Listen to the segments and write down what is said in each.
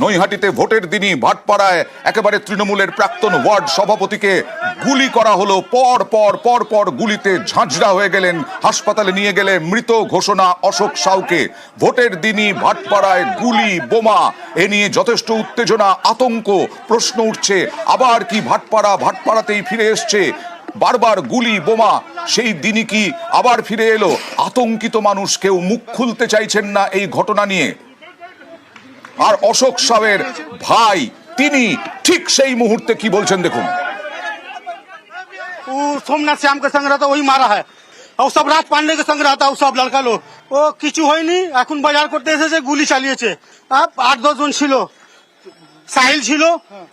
নৈহাটিতে ভোটের দিনই ভাটপাড়ায় একেবারে তৃণমূলের প্রাক্তন ওয়ার্ড সভাপতিকে গুলি করা হলো। পর পর পর পর গুলিতে ঝাঁঝরা হয়ে গেলেন। হাসপাতালে নিয়ে গেলে মৃত ঘোষণা অশোক সাউকে। ভোটের দিনই ভাটপাড়ায় গুলি, বোমা, এ নিয়ে যথেষ্ট উত্তেজনা, আতঙ্ক, প্রশ্ন উঠছে। আবার কি ভাটপাড়া ভাটপাড়াতেই ফিরে এসছে? বারবার গুলি, বোমা, সেই দিনই কি আবার ফিরে এলো? আতঙ্কিত মানুষ কেউ মুখ খুলতে চাইছেন না এই ঘটনা নিয়ে। আর অশোক সাহের ভাই তিনি ঠিক সেই মুহূর্তে কি বলছেন দেখুন वो सोमनाथ श्याम के संग रहता वही मारा है और सब राज पांडे के संग रहता वो सब लड़का लोग ও কিছু হয়নি এখন বাজার করতে এসেছে গুলি চালিয়েছে আপ আট দশ জন ছিল সাহিল ছিল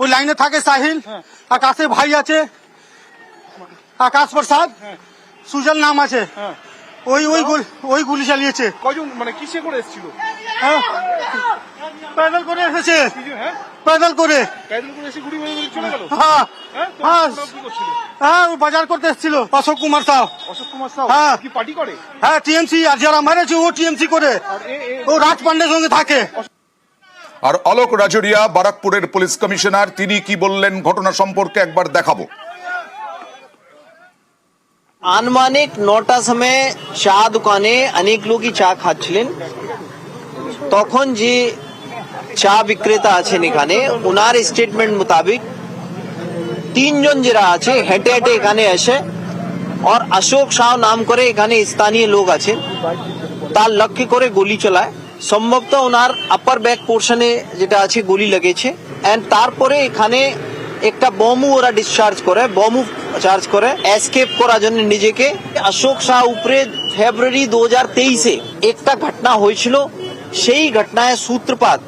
ওই লাইনে থাকে সাহিল আকাশে ভাই আছে আকাশ প্রসাদ সুজল নাম আছে ওই ওই গুলি- ওই গুলি চালিয়েছে। কজন মানে কিসে করে এসেছিল? হ্যাঁ? পেদল করে এসেছে। হ্যাঁ? করে। প্যাডেল করে এসে গুড়ি মেরে মেরে চলে গেল? হ্যাঁ। হ্যাঁ? হ্যাঁ। ওরা কি করছিল? হ্যাঁ ও বাজার করতে এসেছিল অশোক কুমার সাহ অশোক কুমার হ্যাঁ। কি পার্টি করে? হ্যাঁ টিএমসি আর যারা মারেছে ও টিএমসি করে। ও রাজ পান্ডের সঙ্গে থাকে। আর অলোক রাজরিয়া বারাকপুরের পুলিশ কমিশনার তিনি কি বললেন ঘটনা সম্পর্কে একবার দেখাবো। আনুমানিক নটার সময় চা দোকানে অনেক লোকই চা খাচ্ছিলেন। তখন যে চা বিক্রেতা আছেন এখানে, ওনার স্টেটমেন্ট মোতাবেক তিনজন যারা আছে, হেঁটে হেঁটে এখানে এসে, আর অশোক শাহ নাম করে এখানে স্থানীয় লোক আছেন, তার লক্ষ্য করে গুলি চালায়। সম্ভবত ওনার আপার ব্যাক পোর্শনে যেটা আছে, গুলি লেগেছে। এন্ড তারপরে এখানে একটা বমু ওরা ডিসচার্জ করে বমু চার্জ করে এসকেপ করার জন্য নিজেকে। অশোক শাহ উপরে ফেব্রুয়ারি দু হাজার তেইশে একটা ঘটনা হয়েছিল, সেই ঘটনায় সূত্রপাত,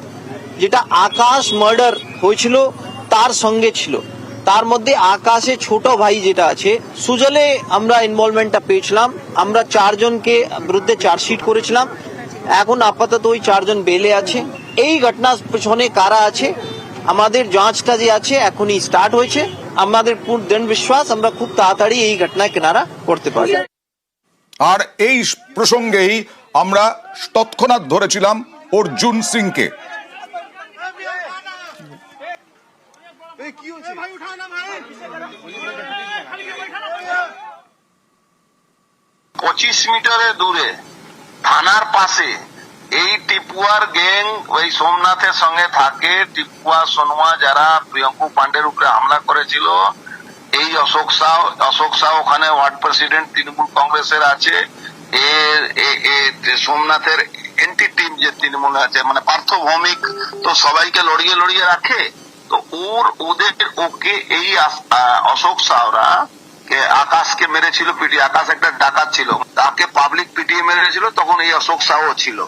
যেটা আকাশ মার্ডার হয়েছিল, তার সঙ্গে ছিল। তার মধ্যে আকাশে ছোট ভাই যেটা আছে, সুজলে আমরা ইনভলভমেন্টটা পেয়েছিলাম, আমরা চারজনকে বিরুদ্ধে চার্জশিট করেছিলাম। এখন আপাতত ওই চারজন বেলে আছে। এই ঘটনার পেছনে কারা আছে আমাদের যাঁচটা যে আছে এখনই স্টার্ট হয়েছে। আমাদের পূর্ণ দৃঢ় বিশ্বাস আমরা খুব তাড়াতাড়ি এই ঘটনায় কিনারা করতে পারব। আর এই প্রসঙ্গেই আমরা তৎক্ষণাৎ ধরেছিলাম অর্জুন সিংকে। পঁচিশ মিটারের দূরে থানার পাশে। এই টিপুয়ার গ্যাং ওই সোমনাথের সঙ্গে থাকে। টিপুয়া সোনুয়া যারা প্রিয়ঙ্কু পান্ডের উপরে হামলা করেছিল, এই অশোক সাহ অশোক সাহ ওখানে ওয়ার্ড প্রেসিডেন্ট তৃণমূল কংগ্রেসের আছে। এর সোমনাথের এন্টি টিম যে তৃণমূল আছে মানে পার্থ ভৌমিক তো সবাইকে লড়িয়ে লড়িয়ে রাখে। তো ওর, ওদের, ওকে এই অশোক সাহরা আকাশকে মেরেছিল, পিটি আকাশ একটা ডাকাত ছিল। তাকে পাবলিক পিটিয়ে মেরেছিল, তখন এই অশোক সাহ ছিল।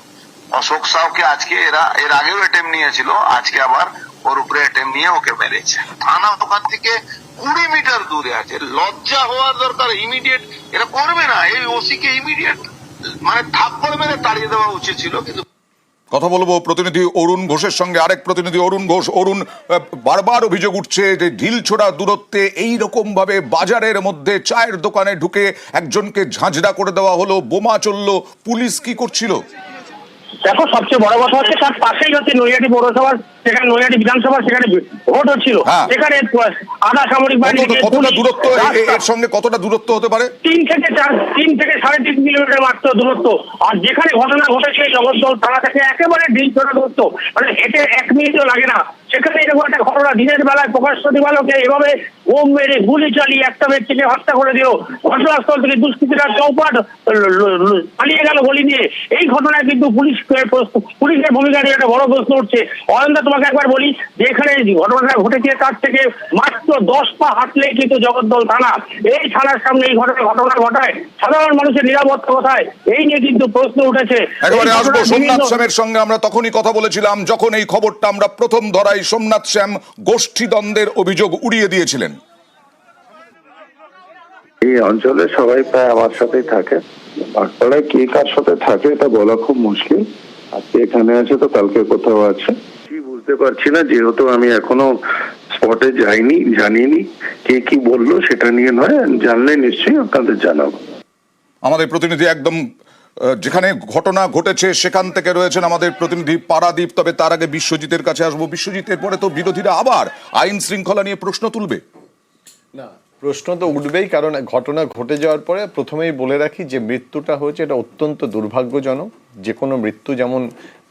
অশোক সাহকে আজকে এরা, এর আগেও এটেম নিয়েছিল, আজকে আবার ওর উপরে এটেম নিয়ে ওকে মেরেছে। থানা ওখান থেকে কুড়ি মিটার দূরে আছে। লজ্জা হওয়ার দরকার ইমিডিয়েট এরা করবে না। এই ওসি কে ইমিডিয়েট মানে থাপ্পড় মেরে তাড়িয়ে দেওয়া উচিত ছিল, কিন্তু কথা বলব, প্রতিনিধি অরুণ ঘোষের সঙ্গে। আরেক প্রতিনিধি অরুণ ঘোষ, অরুণ বারবার অভিযোগ উঠছে যে ঢিল ছোড়া দূরত্বে এই ভাবে বাজারের মধ্যে চায়ের দোকানে ঢুকে একজনকে ঝাঁঝরা করে দেওয়া হলো, বোমা চলল। পুলিশ কি করছিল? দেখো সবচেয়ে বড় কথা হচ্ছে তার পাশেই হচ্ছে নৈহাটি পৌরসভার সেখানে নৈহাটি বিধানসভা সেখানে ভোট হচ্ছিল। হ্যাঁ। সেখানে আধা সামরিক বাহিনী কতটা- দূরত্ব? এ- এ- এর সঙ্গে কতটা দূরত্ব হতে পারে? তিন থেকে চার তিন থেকে সাড়ে তিন কিলোমিটার মাত্র দূরত্ব। আর যেখানে ঘটনা ঘটেছে জগদ্দল থানা থেকে একেবারে ঢিল দূরত্ব। মানে এক মিনিটও লাগে না। সেখানে এরকম একটা ঘটনা দিনের বেলায় প্রকাশ প্রতিবালকে এভাবে বোম মেরে গুলি চালিয়ে একটা ব্যক্তিকে হত্যা করে দিল। ঘটনাস্থল থেকে দুষ্কৃতীরা চৌপাট পালিয়ে গেল বলি নিয়ে। এই ঘটনায় কিন্তু পুলিশ পুলিশের ভূমিকা নিয়ে একটা বড় প্রশ্ন উঠছে। অয়ন্দা তোমাকে একবার বলি যে এখানে ঘটনাটা ঘটেছে তার থেকে মাত্র দশ পা হাঁটলে কিন্তু জগদ্দল থানা। এই থানার সামনে এই ঘটনা ঘটনা ঘটায়। সাধারণ মানুষের নিরাপত্তা কোথায়? এই নিয়ে কিন্তু প্রশ্ন উঠেছে। একেবারে আসব সোমনাথ শ্যামের সঙ্গে। আমরা তখনই কথা বলেছিলাম যখন এই খবরটা আমরা প্রথম ধরাই সোমনাথ শ্যাম গোষ্ঠী দ্বন্দ্বের অভিযোগ উড়িয়ে দিয়েছিলেন। এই অঞ্চলে সবাই প্রায় আমার সাথেই থাকে। বাগপাড়ায় কে কার সাথে থাকে এটা বলা খুব মুশকিল। আজকে এখানে আছে তো কালকে কোথাও আছে। বুঝতে পারছি না যেহেতু আমি এখনও স্পটে যাইনি জানিনি কে কি বলল সেটা নিয়ে নয় জানলে নিশ্চয়ই আপনাদের জানাব। আমাদের প্রতিনিধি একদম যেখানে ঘটনা ঘটেছে সেখান থেকে রয়েছেন আমাদের প্রতিনিধি পারাদীপ তবে তার আগে বিশ্বজিতের কাছে আসব। বিশ্বজিতের পরে তো বিরোধীরা আবার আইন শৃঙ্খলা নিয়ে প্রশ্ন তুলবে। না প্রশ্ন তো উঠবেই কারণ ঘটনা ঘটে যাওয়ার পরে প্রথমেই বলে রাখি যে মৃত্যুটা হয়েছে এটা অত্যন্ত দুর্ভাগ্যজনক। যে কোনো মৃত্যু যেমন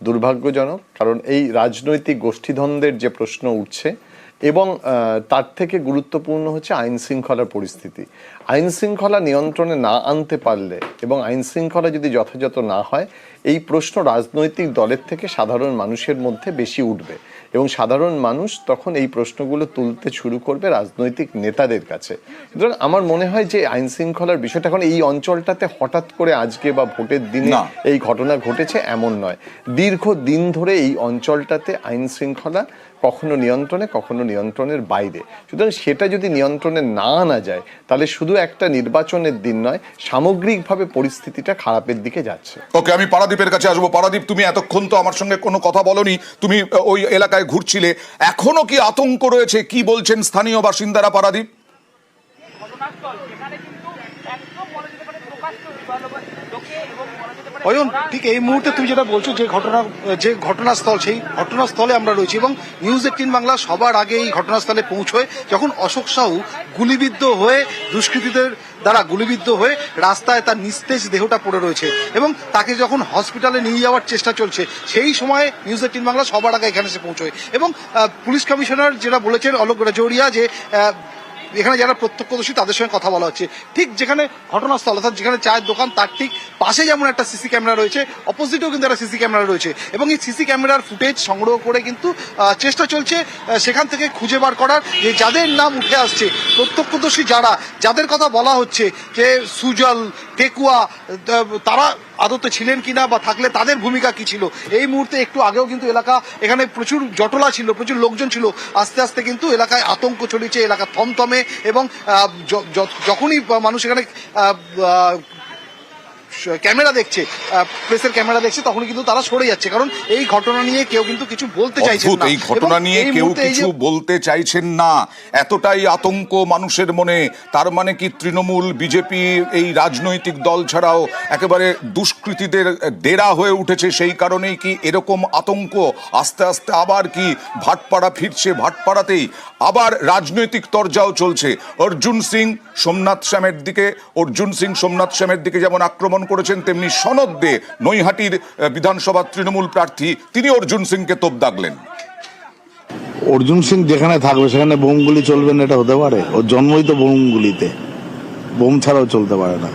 দুর্ভাগ্যজনক, কারণ এই রাজনৈতিক গোষ্ঠীদ্বন্দ্বের যে প্রশ্ন উঠছে এবং তার থেকে গুরুত্বপূর্ণ হচ্ছে আইন শৃঙ্খলার পরিস্থিতি। আইন শৃঙ্খলা নিয়ন্ত্রণে না আনতে পারলে এবং আইন শৃঙ্খলা যদি যথাযথ না হয়, এই প্রশ্ন রাজনৈতিক দলের থেকে সাধারণ মানুষের মধ্যে বেশি উঠবে। এবং সাধারণ মানুষ তখন এই প্রশ্নগুলো তুলতে শুরু করবে রাজনৈতিক নেতাদের কাছে। সুতরাং আমার মনে হয় যে আইন শৃঙ্খলার বিষয়টা এখন এই অঞ্চলটাতে হঠাৎ করে আজকে বা ভোটের দিনে এই ঘটনা ঘটেছে এমন নয়। দীর্ঘ দিন ধরে এই অঞ্চলটাতে আইন শৃঙ্খলা কখনো নিয়ন্ত্রণে কখনো নিয়ন্ত্রণের বাইরে। সুতরাং সেটা যদি নিয়ন্ত্রণে না আনা যায় তাহলে শুধু একটা নির্বাচনের দিন নয় সামগ্রিকভাবে পরিস্থিতিটা খারাপের দিকে যাচ্ছে। ওকে আমি পারাদীপের কাছে আসব। পারাদীপ তুমি এতক্ষণ তো আমার সঙ্গে কোনো কথা বলনি। তুমি ওই এলাকায় ঘুরছিলে। এখনও কি আতঙ্ক রয়েছে? কি বলছেন স্থানীয় বাসিন্দারা পারাদীপ অয়ন, ঠিক এই মুহূর্তে তুমি যেটা বলছো, যে ঘটনা, যে ঘটনাস্থল, সেই ঘটনাস্থলে আমরা রয়েছি এবং নিউজ এইটিন বাংলা সবার আগে এই ঘটনাস্থলে পৌঁছয় যখন অশোক সাহু গুলিবিদ্ধ হয়ে, দুষ্কৃতীদের দ্বারা গুলিবিদ্ধ হয়ে রাস্তায় তার নিস্তেজ দেহটা পড়ে রয়েছে এবং তাকে যখন হসপিটালে নিয়ে যাওয়ার চেষ্টা চলছে, সেই সময় নিউজ এইটিন বাংলা সবার আগে এখানে এসে পৌঁছয় এবং পুলিশ কমিশনার যেটা বলেছেন অলোক রাজৌরিয়া যে এখানে যারা প্রত্যক্ষদর্শী, তাদের সঙ্গে কথা বলা হচ্ছে। ঠিক যেখানে ঘটনাস্থল, অর্থাৎ যেখানে চায়ের দোকান, তার ঠিক পাশে যেমন একটা সিসি ক্যামেরা রয়েছে, অপোজিটেও কিন্তু একটা সিসি ক্যামেরা রয়েছে। এবং এই সিসি ক্যামেরার ফুটেজ সংগ্রহ করে কিন্তু চেষ্টা চলছে সেখান থেকে খুঁজে বার করার যে যাদের নাম উঠে আসছে, প্রত্যক্ষদর্শী যারা, যাদের কথা বলা হচ্ছে যে সুজল আহ, তারা আদতে ছিলেন কিনা বা থাকলে তাদের ভূমিকা কি ছিল? এই মুহূর্তে একটু আগেও কিন্তু এলাকা এখানে প্রচুর জটলা ছিল প্রচুর লোকজন ছিল। আস্তে আস্তে কিন্তু এলাকায় আতঙ্ক ছড়িয়েছে এলাকা থমথমে এবং যখনই মানুষ এখানে ক্যামেরা দেখছে প্রেসের ক্যামেরা দেখছে তখন কিন্তু তারা সরে যাচ্ছে। কারণ এই ঘটনা নিয়ে কেউ কিন্তু কিছু বলতে চাইছে না। এই ঘটনা নিয়ে কেউ কিছু বলতে চাইছেন না। এতটাই আতঙ্ক মানুষের মনে। তার মানে কি তৃণমূল বিজেপি এই রাজনৈতিক দল ছাড়াও একেবারে দুষ্কৃতীদের ডেরা হয়ে উঠেছে সেই কারণেই কি এরকম আতঙ্ক? আস্তে আস্তে আবার কি ভাটপাড়া ফিরছে? ভাটপাড়াতেই আবার রাজনৈতিক তরজাও চলছে। অর্জুন সিং সোমনাথ শ্যামের দিকে অর্জুন সিং সোমনাথ শ্যামের দিকে যেমন আক্রমণ করেছেন তেমনি সনদ দে নৈহাটির বিধানসভা তৃণমূল প্রার্থী তিনি অর্জুন সিংকে তোপ দাগলেন। অর্জুন সিং যেখানে থাকবে সেখানে বোমগুলি চলবে না এটা হতে পারে। ওর জন্মই তো বোমগুলিতে। বোম ছাড়াও চলতে পারে না।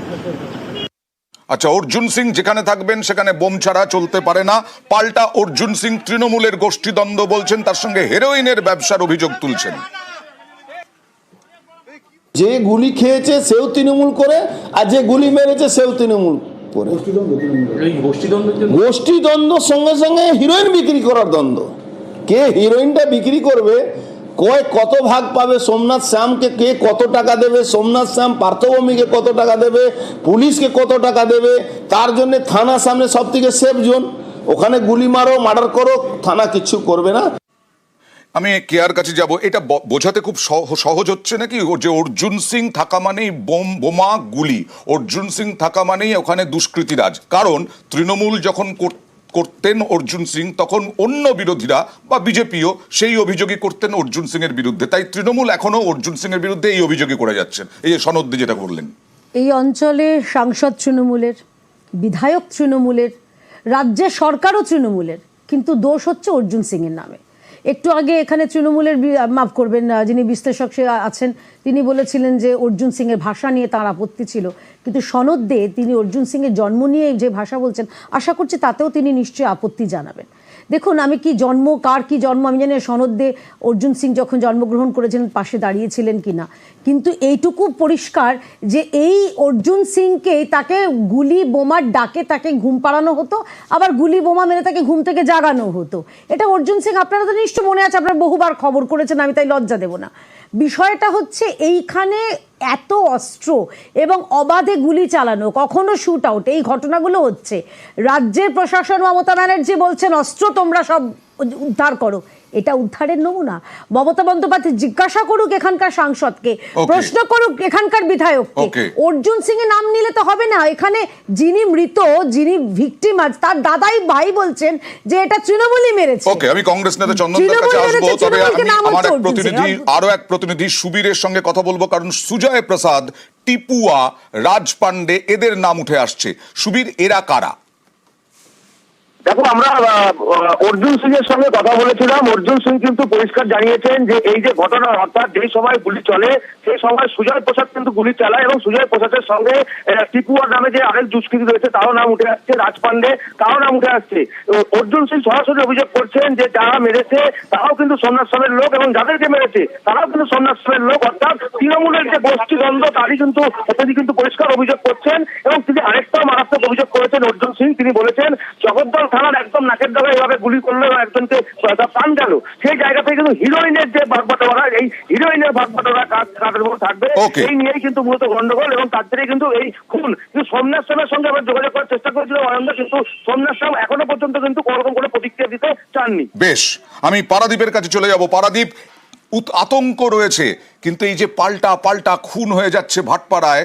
আচ্ছা অর্জুন সিং যেখানে থাকবেন সেখানে বোম ছাড়া চলতে পারে না। পাল্টা অর্জুন সিং তৃণমূলের গোষ্ঠীদ্বন্দ্ব বলছেন তার সঙ্গে হেরোইনের ব্যবসার অভিযোগ তুলছেন। যে গুলি খেয়েছে সেও তৃণমূল করে, আর যে গুলি মেরেছে সেও তৃণমূল করে। গোষ্ঠী দ্বন্দ্বর সঙ্গে সঙ্গে হিরোইন বিক্রি করার দ্বন্দ্ব। কে হিরোইনটা বিক্রি করবে, কয় কত ভাগ পাবে সোমনাথ শ্যামকে, কে কত টাকা দেবে, সোমনাথ শ্যাম পার্থভূমিকে কত টাকা দেবে, পুলিশকে কত টাকা দেবে, তার জন্য থানা সামনে সব থেকে সেফ জোন ওখানে গুলি মারো, মার্ডার করো, থানা কিচ্ছু করবে না। আমি কেয়ার কাছে যাব। এটা বোঝাতে খুব সহ- সহজ হচ্ছে নাকি? যে অর্জুন সিং থাকা মানেই বোম বোমা গুলি। অর্জুন সিং থাকা মানেই ওখানে দুষ্কৃতিরাজ। কারণ তৃণমূল যখন করতেন অর্জুন সিং, তখন অন্য বিরোধীরা বা বিজেপিও সেই অভিযোগই করতেন অর্জুন সিং এর বিরুদ্ধে। তাই তৃণমূল এখনও অর্জুন সিং এর বিরুদ্ধে এই অভিযোগই করে যাচ্ছেন এই যে সনদ যেটা করলেন। এই অঞ্চলে সাংসদ তৃণমূলের, বিধায়ক তৃণমূলের, রাজ্যের সরকারও তৃণমূলের, কিন্তু দোষ হচ্ছে অর্জুন সিংয়ের নামে। একটু আগে এখানে তৃণমূলের মাফ করবেন যিনি বিশ্লেষক সে আছেন, তিনি বলেছিলেন যে অর্জুন সিংয়ের ভাষা নিয়ে তার আপত্তি ছিল। কিন্তু সনদ দে তিনি অর্জুন সিংয়ের জন্ম নিয়ে যে ভাষা বলছেন, আশা করছি তাতেও তিনি নিশ্চয়ই আপত্তি জানাবেন। দেখুন, আমি কি জন্ম, কার কি জন্ম, আমি জানি সনদ দে অর্জুন সিং যখন জন্মগ্রহণ করেছিলেন, পাশে দাঁড়িয়েছিলেন কি না কিন্তু এইটুকু পরিষ্কার যে এই অর্জুন সিংকে তাকে গুলি বোমার ডাকে তাকে ঘুম পাড়ানো হতো, আবার গুলি বোমা মেরে তাকে ঘুম থেকে জাগানো হতো। এটা অর্জুন সিং, আপনারা তো নিশ্চয় মনে আছে, আপনারা বহুবার খবর করেছেন, আমি তাই লজ্জা দেব না। বিষয়টা হচ্ছে এইখানে এত অস্ত্র এবং অবাধে গুলি চালানো, কখনো শ্যুট আউট এই ঘটনাগুলো হচ্ছে। রাজ্যের প্রশাসন মমতা ব্যানার্জি বলছেন, অস্ত্র তোমরা সব উদ্ধার করো। এটা উদ্ধারের নমুনা। মমতা বন্দ্যোপাধ্যায় জিজ্ঞাসা করুক এখানকার সাংসদকে প্রশ্ন করুক এখানকার বিধায়ককে। অর্জুন সিং এর নাম নিলে তো হবে না। এখানে যিনি মৃত যিনি ভিকটিম আজ তার দাদাই ভাই বলছেন যে এটা তৃণমূলই মেরেছে। ওকে আমি কংগ্রেস নেতা তৃণমূল কাছে আসব তবে আমার এক প্রতিনিধি আরও এক প্রতিনিধি সুবীরের সঙ্গে কথা বলব কারণ সুজয় প্রসাদ টিপুয়া রাজ পান্ডে এদের নাম উঠে আসছে। সুবীর এরা কারা? দেখো, আমরা অর্জুন সিং এর সঙ্গে কথা বলেছিলাম। অর্জুন সিং কিন্তু পরিষ্কার জানিয়েছেন যে এই যে ঘটনা, অর্থাৎ যে সময় গুলি চলে, সেই সময় সুজয় প্রসাদ কিন্তু গুলি চালায় এবং সুজয় প্রসাদের সঙ্গে টিপুয়ার নামে যে আরেক দুষ্কৃতী রয়েছে, তারও নাম উঠে আসছে রাজ পান্ডে তারও নাম উঠে আসছে। অর্জুন সিং সরাসরি অভিযোগ করছেন যে যারা মেরেছে, তারাও কিন্তু সন্ন্যাসমের লোক এবং যাদেরকে মেরেছে, তারাও কিন্তু সন্ন্যাসমের লোক। অর্থাৎ তৃণমূলের যে গোষ্ঠী দ্বন্দ্ব, তারই কিন্তু তিনি কিন্তু পরিষ্কার অভিযোগ করছেন এবং তিনি আরেকটাও মারাত্মক অভিযোগ করেছেন অর্জুন সিং। তিনি বলেছেন, জগদ্দল থানার একদম নাকের ডগায় এভাবে গুলি করল একজনকে প্রাণ গেল সেই জায়গা থেকে কিন্তু হিরোইনের যে ভাগ এই হিরোইনের ভাগ কাজ কাজের উপর থাকবে। এই নিয়েই কিন্তু মূলত গন্ডগোল এবং তার থেকে কিন্তু এই খুন। কিন্তু সোমনাথ শ্যামের সঙ্গে আবার যোগাযোগ করার চেষ্টা করেছিল অনন্ত কিন্তু সোমনাথ শ্যাম এখনও পর্যন্ত কিন্তু কোনোরকম কোনো প্রতিক্রিয়া দিতে চাননি। বেশ আমি পারাদীপের কাছে চলে যাব। পারাদীপ আতঙ্ক রয়েছে, কিন্তু এই যে পাল্টা পাল্টা খুন হয়ে যাচ্ছে ভাটপাড়ায়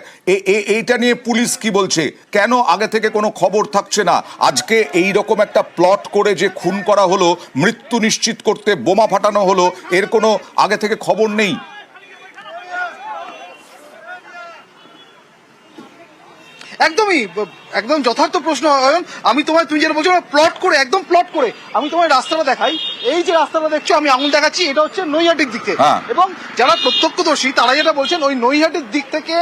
এইটা নিয়ে পুলিশ কি বলছে? কেন আগে থেকে কোনো খবর থাকছে না? আজকে এই রকম একটা প্লট করে যে খুন করা হলো, মৃত্যু নিশ্চিত করতে বোমা ফাটানো হলো, এর কোনো আগে থেকে খবর নেই? একদমই একদম যথার্থ প্রশ্ন অয়ন আমি তোমায় তুমি যেটা বলছো প্লট করে একদম প্লট করে আমি তোমায় রাস্তাটা দেখাই। এই যে রাস্তাটা দেখছ আমি আঙুল দেখাচ্ছি এটা হচ্ছে নৈহাটির দিক থেকে। হ্যাঁ। এবং যারা প্রত্যক্ষদর্শী তারা যেটা বলছেন ওই নৈহাটির দিক থেকে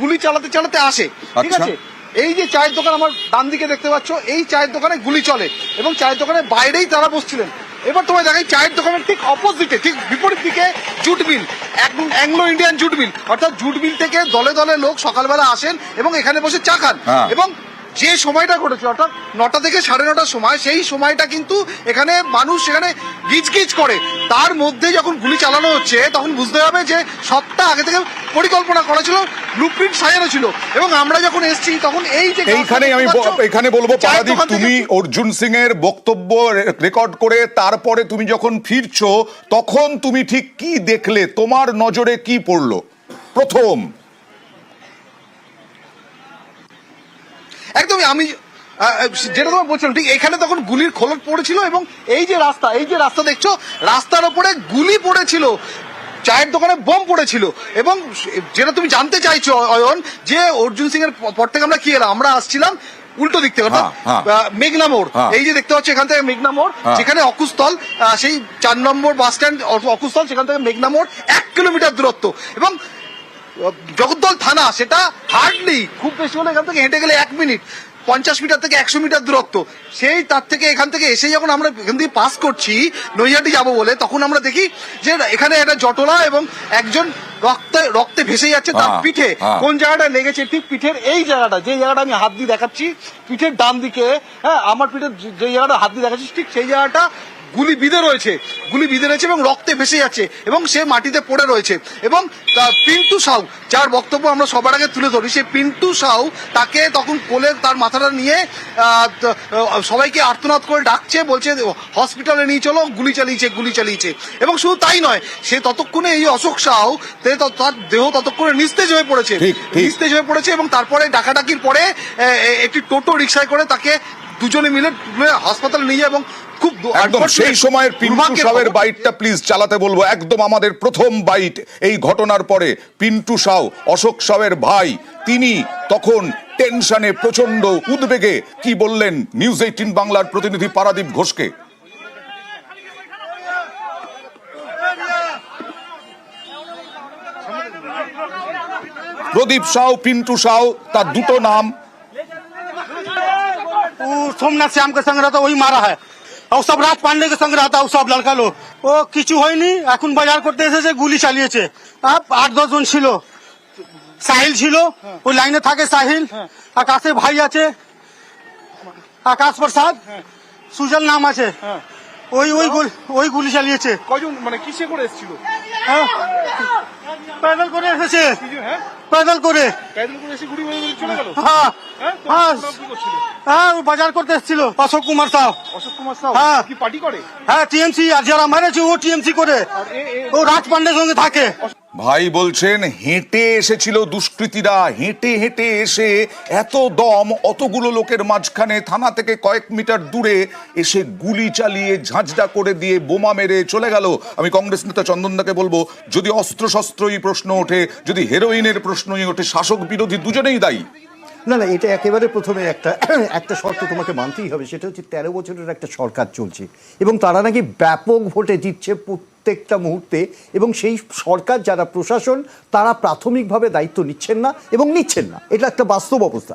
গুলি চালাতে চালাতে আসে। ঠিক আচ্ছা। আছে? এই যে চায়ের দোকান আমার ডান দিকে দেখতে পাচ্ছ এই চায়ের দোকানে গুলি চলে। এবং চায়ের দোকানের বাইরেই তারা বসছিলেন। এবার তোমায় দেখাই চায়ের দোকানের ঠিক অপোজিটে ঠিক বিপরীত দিকে jute mill. Anglo Indian jute mill. অর্থাৎ জুট মিল থেকে দলে দলে লোক সকালবেলা আসেন এবং এখানে বসে চা খান। হ্যাঁ। এবং যে সময়টা ঘটেছে অর্থাৎ নটা থেকে সাড়ে নটার সময় সেই সময়টা কিন্তু এখানে মানুষ সেখানে গিজগিজ করে। তার মধ্যে যখন গুলি চালানো হচ্ছে তখন বুঝতে হবে যে সবটা আগে থেকে পরিকল্পনা করা ছিল ব্লুপ্রিন্ট সাজানো ছিল। এবং আমরা যখন এসেছি তখন এই যে এইখানে আমি এখানে বলব পারাদীপ তুমি অর্জুন সিং এর বক্তব্য রেকর্ড করে তারপরে তুমি যখন ফিরছো তখন তুমি ঠিক কি দেখলে? তোমার নজরে কি পড়ল? প্রথম। একদমই আমি যেটা তোমার বলছিলাম ঠিক এখানে তখন গুলির খোলট পড়েছিল এবং এই যে রাস্তা এই যে রাস্তা দেখছ রাস্তার ওপরে গুলি পড়েছিল চায়ের দোকানে বোম পড়েছিল এবং যেটা তুমি জানতে চাইছো অয়ন যে অর্জুন সিং এর পর থেকে আমরা কি এলাম আমরা আসছিলাম উল্টো দিক থেকে অর্থাৎ হ্যাঁ, হ্যাঁ। মেঘনা মোড় হ্যাঁ। এই যে দেখতে পাচ্ছ এখান থেকে মেঘনা মোড়। যেখানে অকুস্থল আহ, সেই চার নম্বর বাস স্ট্যান্ড অকুস্থল সেখান থেকে মেঘনা মোড় এক কিলোমিটার দূরত্ব এবং জগদ্দল থানা সেটা হার্ডলি খুব বেশি হলে এখান থেকে হেঁটে গেলে এক মিনিট। পঞ্চাশ মিটার থেকে একশো মিটার দূরত্ব। সেই তার থেকে এখান থেকে এসে যখন আমরা এখান থেকে পাস করছি নৈহাটি যাব বলে তখন আমরা দেখি যে এখানে একটা জটলা এবং একজন রক্তে রক্তে ভেসে যাচ্ছে তার হ্যাঁ, পিঠে। হ্যাঁ। কোন জায়গাটা লেগেছে? ঠিক পিঠের এই জায়গাটা যে জায়গাটা আমি হাত দিয়ে দেখাচ্ছি পিঠের ডান দিকে হ্যাঁ আমার পিঠের যে যে জায়গাটা হাত দিয়ে দেখাচ্ছি ঠিক সেই জায়গাটা গুলি বিঁধে রয়েছে। গুলি বিঁধে রয়েছে এবং রক্তে ভেসে যাচ্ছে এবং সে মাটিতে পড়ে রয়েছে। এবং পিন্টু সাউ যার বক্তব্য আমরা সবার আগে তুলে ধরি সেই পিন্টু সাউ তাকে তখন কোলে তার মাথাটা নিয়ে সবাইকে আর্তনাদ করে ডাকছে বলছে হসপিটালে নিয়ে চলো গুলি চালিয়েছে গুলি চালিয়েছে। এবং শুধু তাই নয় সে ততক্ষণে এই অশোক সাউ তার দেহ ততক্ষণে নিস্তেজ হয়ে পড়েছে। নিস্তেজ হয়ে পড়েছে এবং তারপরে ডাকাডাকির পরে একটি টোটো রিক্সায় করে তাকে দুজনে মিলে হাসপাতালে নিয়ে যায় এবং খুব দু- একদম সেই unfortunate, সময়ের পিন্টু দুর্ভাগ্যের সাউয়ের খবর। বাইটটা প্লিজ চালাতে বলবো একদম আমাদের প্রথম বাইট এই ঘটনার পরে পিন্টু সাউ অশোক সাউয়ের ভাই তিনি তখন টেনশনে প্রচন্ড উদ্বেগে কি বললেন নিউজ এইটিন বাংলার প্রতিনিধি পারাদীপ ঘোষকে প্রদীপ সাউ পিন্টু সাউ তার দুটো নাম वो सोमनाथ श्याम के संग रहता वही मारा है ও সব রাত পান্ডেকে সঙ্গে রাত, ও সব লড়কা ও কিছু হয়নি, এখন বাজার করতে এসেছে, গুলি চালিয়েছে। আট, দশ জন ছিল। সাহিল ছিল, ওই লাইনে থাকে সাহিল আকাশে ভাই আছে, আকাশ প্রসাদ, সুজল নাম আছে। হ্যাঁ। ওই ওই গুলি ওই গুলি চালিয়েছে। কজন মানে কিসে করে এসেছিল? হ্যাঁ? প্যাডেল করে এসেছে। প্যাদল প্যাডেল করে। এসে চলে গেল? হ্যাঁ হ্যাঁ? হ্যাঁ। হ্যাঁ ও বাজার করতে এসেছিল অশোক কুমার সাহ অশোক কুমার হ্যাঁ। কি পার্টি করে? হ্যাঁ টিএমসি আর যারা মেরেছে ও টিএমসি করে। ও রাজ পান্ডের সঙ্গে থাকে। ভাই বলছেন, হেঁটে এসেছিল দুষ্কৃতীরা। হেঁটে হেঁটে এসে এত দম, অতগুলো লোকের মাঝখানে থানা থেকে কয়েক মিটার দূরে এসে গুলি চালিয়ে ঝাঁঝরা করে দিয়ে বোমা মেরে চলে গেল। আমি কংগ্রেস নেতা চন্দনদাকে বলব, যদি অস্ত্র শস্ত্রই প্রশ্ন ওঠে, যদি হেরোইনের প্রশ্নই ওঠে, শাসক বিরোধী দুজনেই দায়ী। না না, এটা একেবারে প্রথমে একটা একটা শর্ত তোমাকে মানতেই হবে, সেটা হচ্ছে তেরো বছরের একটা সরকার চলছে এবং তারা নাকি ব্যাপক ভোটে জিতছে প্রত্যেকটা মুহূর্তে এবং সেই সরকার যারা প্রশাসন, তারা প্রাথমিকভাবে দায়িত্ব নিচ্ছেন না এবং নিচ্ছেন না। এটা একটা বাস্তব অবস্থা।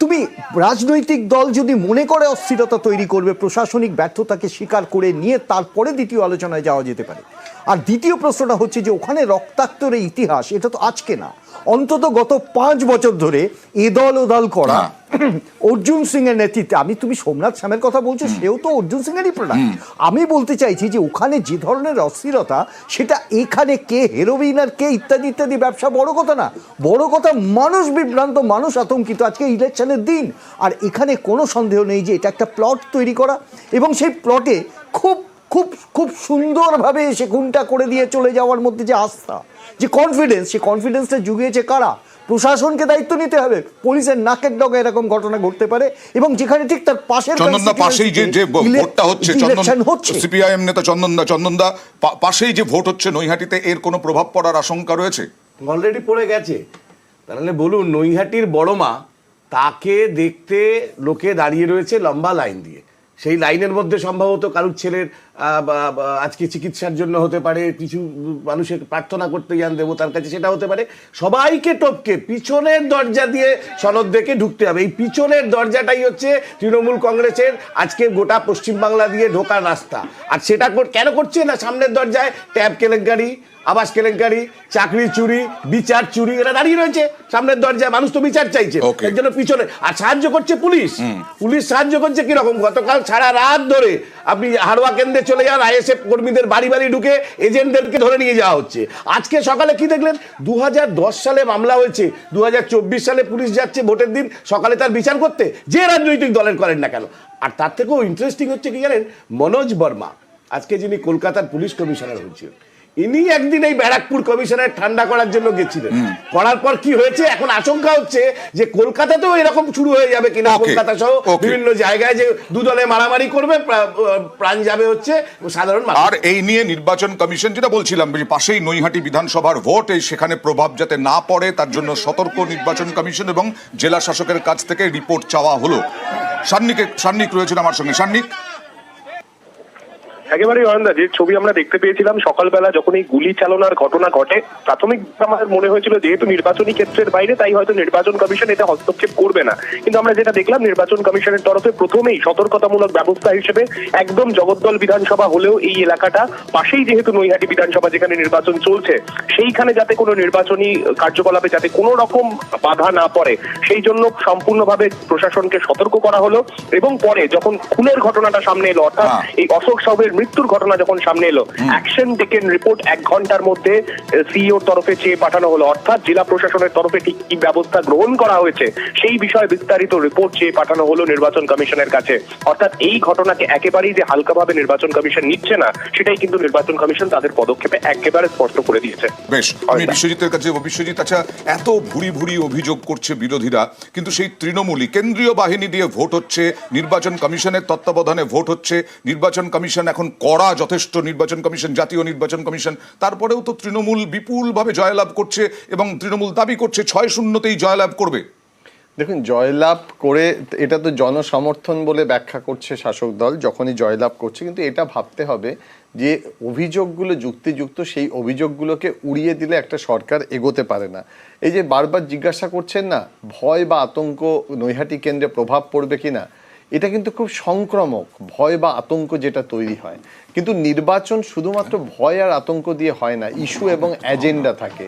তুমি রাজনৈতিক দল যদি মনে করে অস্থিরতা তৈরি করবে, প্রশাসনিক ব্যর্থতাকে স্বীকার করে নিয়ে তারপরে দ্বিতীয় আলোচনায় যাওয়া যেতে পারে। আর দ্বিতীয় প্রশ্নটা হচ্ছে যে, ওখানে রক্তাক্তরের ইতিহাস, এটা তো আজকে না। অন্তত গত পাঁচ বছর ধরে এদল ওদল করা অর্জুন সিং এর নেতৃত্বে আমি তুমি সোমনাথ শ্যামের কথা বলছো সেও তো অর্জুন সিং এরই প্রোডাক্ট আমি বলতে চাইছি যে ওখানে যে ধরনের অস্থিরতা সেটা এখানে কে হেরোইন আর কে ইত্যাদি ইত্যাদি ব্যবসা বড় কথা না। বড় কথা মানুষ বিভ্রান্ত মানুষ আতঙ্কিত আজকে ইলেকশনের দিন। আর এখানে কোনো সন্দেহ নেই যে এটা একটা প্লট তৈরি করা। এবং সেই প্লটে খুব খুব খুব সুন্দরভাবে সে খুনটা করে দিয়ে চলে যাওয়ার মধ্যে যে আস্থা যে কনফিডেন্স সে কনফিডেন্সটা জুগিয়েছে কারা? প্রশাসনকে দায়িত্ব নিতে হবে পুলিশের নাকের ডগে এরকম ঘটনা ঘটতে পারে এবং যেখানে ঠিক তার পাশের চন্দনদা পাশেই যে যে ভোটটা হচ্ছে চন্দন হচ্ছে। সিপিআইএম নেতা চন্দনদা চন্দনদা পাশেই যে ভোট হচ্ছে নৈহাটিতে এর কোনো প্রভাব পড়ার আশঙ্কা রয়েছে? অলরেডি পড়ে গেছে। তাহলে বলুন নৈহাটির বড় মা তাকে দেখতে লোকে দাঁড়িয়ে রয়েছে লম্বা লাইন দিয়ে। সেই লাইনের মধ্যে সম্ভবত কারুর ছেলের আজকে চিকিৎসার জন্য হতে পারে কিছু মানুষের প্রার্থনা করতে যান দেবতার কাছে সেটা হতে পারে। সবাইকে টপকে পিছনের দরজা দিয়ে সনদ দেখে ঢুকতে হবে। এই পিছনের দরজাটাই হচ্ছে তৃণমূল কংগ্রেসের আজকে গোটা পশ্চিমবাংলা দিয়ে ঢোকার রাস্তা। আর সেটা কর- কেন করছে না সামনের দরজায়? ট্যাব কেলেঙ্কারি আবাস কেলেঙ্কারি চাকরি চুরি বিচার চুরি এরা দাঁড়িয়ে রয়েছে সামনের দরজায়। মানুষ তো বিচার চাইছে. এর জন্য পিছনে। আর সাহায্য করছে পুলিশ। পুলিশ সাহায্য করছে কীরকম? গতকাল সারা রাত ধরে আপনি হাড়োয়া কেন্দ্রে চলে যান, আইএসএফ কর্মীদের বাড়ি বাড়ি ঢুকে এজেন্টদেরকে ধরে নিয়ে যাওয়া হচ্ছে। আজকে সকালে কি দেখলেন? দু হাজার দশ সালে মামলা হয়েছে দু হাজার চব্বিশ সালে পুলিশ যাচ্ছে ভোটের দিন, সকালে তার বিচার করতে। যে রাজনৈতিক দলের করেন না কেন? আর তার থেকেও ইন্টারেস্টিং হচ্ছে কি জানেন? মনোজ বর্মা, আজকে যিনি কলকাতার পুলিশ কমিশনার হয়েছিল ইনি একদিন এই ব্যারাকপুর কমিশনের ঠান্ডা করার জন্য গেছিলেন। করার পর কি হয়েছে? এখন আশঙ্কা হচ্ছে যে কলকাতাতেও এরকম শুরু হয়ে যাবে কিনা কলকাতা সহ বিভিন্ন জায়গায় যে দুদলে মারামারি করবে প্রাণ যাবে হচ্ছে সাধারণ আর এই নিয়ে নির্বাচন কমিশন যেটা বলছিলাম যে পাশেই নৈহাটি বিধানসভার ভোট এই সেখানে প্রভাব যাতে না পড়ে তার জন্য সতর্ক নির্বাচন কমিশন এবং জেলা শাসকের কাছ থেকে রিপোর্ট চাওয়া হলো। সান্নিকে সান্নিক রয়েছেন আমার সঙ্গে। সান্নিক? একেবারে অয়ন্দা যে ছবি আমরা দেখতে পেয়েছিলাম সকালবেলা যখন এই গুলি চালনার ঘটনা ঘটে প্রাথমিক আমাদের মনে হয়েছিল যেহেতু নির্বাচনী ক্ষেত্রের বাইরে তাই হয়তো নির্বাচন কমিশন এতে হস্তক্ষেপ করবে না। কিন্তু আমরা যেটা দেখলাম নির্বাচন কমিশনের তরফে প্রথমেই সতর্কতামূলক ব্যবস্থা হিসেবে একদম জগদ্দল বিধানসভা হলেও এই এলাকাটা পাশেই যেহেতু নৈহাটি বিধানসভা যেখানে নির্বাচন চলছে সেইখানে যাতে কোনো নির্বাচনী কার্যকলাপে যাতে কোনো রকম বাধা না পড়ে সেই জন্য সম্পূর্ণভাবে প্রশাসনকে সতর্ক করা হলো। এবং পরে যখন খুনের ঘটনাটা সামনে এলো অর্থাৎ হ্যাঁ। এই অশোক সাহেবের মৃত্যুর ঘটনা যখন সামনে এলো অ্যাকশন টেকেন রিপোর্ট এক ঘণ্টার মধ্যে সিইওর তরফে চেয়ে পাঠানো হলো। অর্থাৎ জেলা প্রশাসনের তরফে ঠিক কি ব্যবস্থা গ্রহণ করা হয়েছে সেই বিষয়ে বিস্তারিত রিপোর্ট চেয়ে পাঠানো হলো নির্বাচন কমিশনের কাছে। অর্থাৎ এই ঘটনাকে একেবারেই যে হালকাভাবে নির্বাচন কমিশন নিচ্ছে না সেটাই কিন্তু নির্বাচন কমিশন তাদের পদক্ষেপে একেবারে স্পষ্ট করে দিয়েছে। বেশ আমি বিশ্বজিতের কাছে বিশ্বজিৎ আচ্ছা এত ভুরি ভুরি অভিযোগ করছে বিরোধীরা কিন্তু সেই তৃণমূলই কেন্দ্রীয় বাহিনী দিয়ে ভোট হচ্ছে নির্বাচন কমিশনের তত্ত্বাবধানে ভোট হচ্ছে নির্বাচন কমিশন এখন কড়া যথেষ্ট নির্বাচন কমিশন, জাতীয় নির্বাচন কমিশন। তারপরেও তো তৃণমূল বিপুলভাবে জয়লাভ করছে এবং তৃণমূল দাবি করছে ছয় শূন্যতেই জয়লাভ করবে। দেখুন, জয়লাভ করে, এটা তো জনসমর্থন বলে ব্যাখ্যা করছে শাসক দল, যখনই জয়লাভ করছে, কিন্তু এটা ভাবতে হবে যে অভিযোগগুলো যুক্তিযুক্ত, সেই অভিযোগগুলোকে উড়িয়ে দিলে একটা সরকার এগোতে পারে না। এই যে বারবার জিজ্ঞাসা করছেন না, ভয় বা আতঙ্ক নৈহাটি কেন্দ্রে প্রভাব পড়বে কিনা? এটা কিন্তু খুব সংক্রামক ভয় বা আতঙ্ক যেটা তৈরি হয়। কিন্তু নির্বাচন শুধুমাত্র ভয় আর আতঙ্ক দিয়ে হয় না ইস্যু এবং এজেন্ডা থাকে।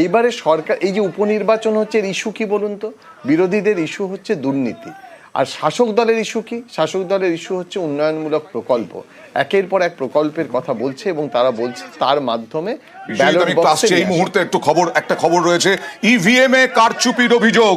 এইবারে সরকার এই যে উপনির্বাচন হচ্ছে এর ইস্যু কি বলুন তো? বিরোধীদের ইস্যু হচ্ছে দুর্নীতি। আর শাসক দলের ইস্যু কি? শাসক দলের ইস্যু হচ্ছে উন্নয়নমূলক প্রকল্প। একের পর এক প্রকল্পের কথা বলছে এবং তারা বলছে তার মাধ্যমে এই মুহূর্তে একটু খবর একটা খবর রয়েছে। ইভিএম এ কারচুপির অভিযোগ।